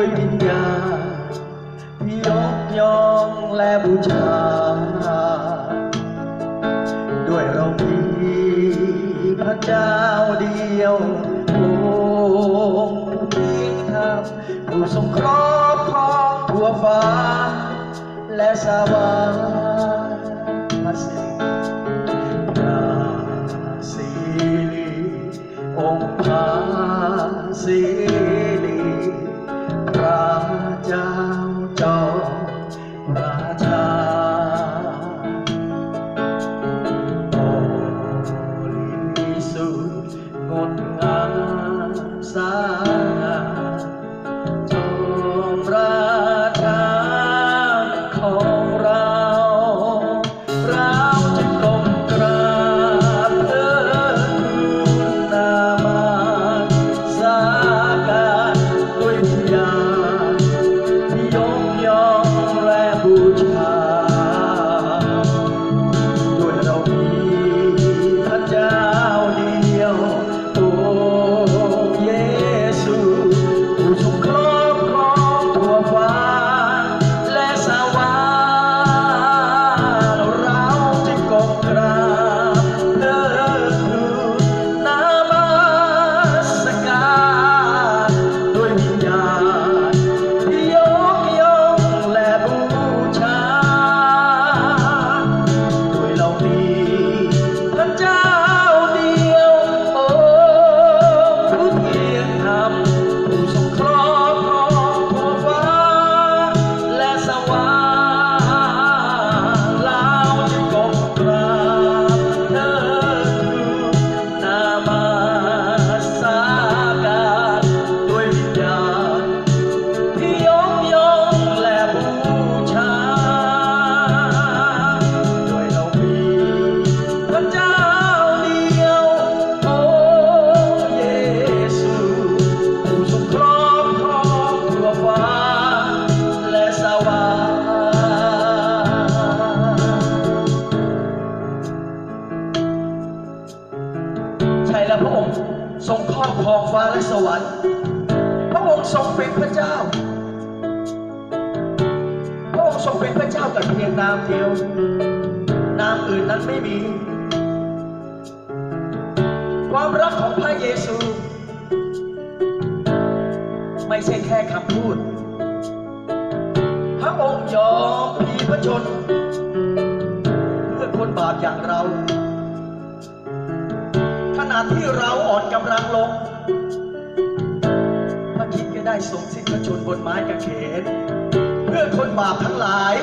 ด้วยปัญญายกย่องและบูชา ด้วยเรามีพระเจ้าเดียวองค์พียงธรรมผู้ทรงครอบครองทั่วฟ้าและสวรรค์ เพียงนามเดียวนามอื่นนั้นไม่มี ความรักของพระเยซู ไม่ใช่แค่คำพูด พระองค์ยอมพีพระชน เพื่อคนบาปอย่างเรา ขณะที่เราอ่อนกำลังลง พระคิดก็ได้ทรงสิ้นพระชนบนไม้กางเขนเพื่อคนบาปทั้งหลาย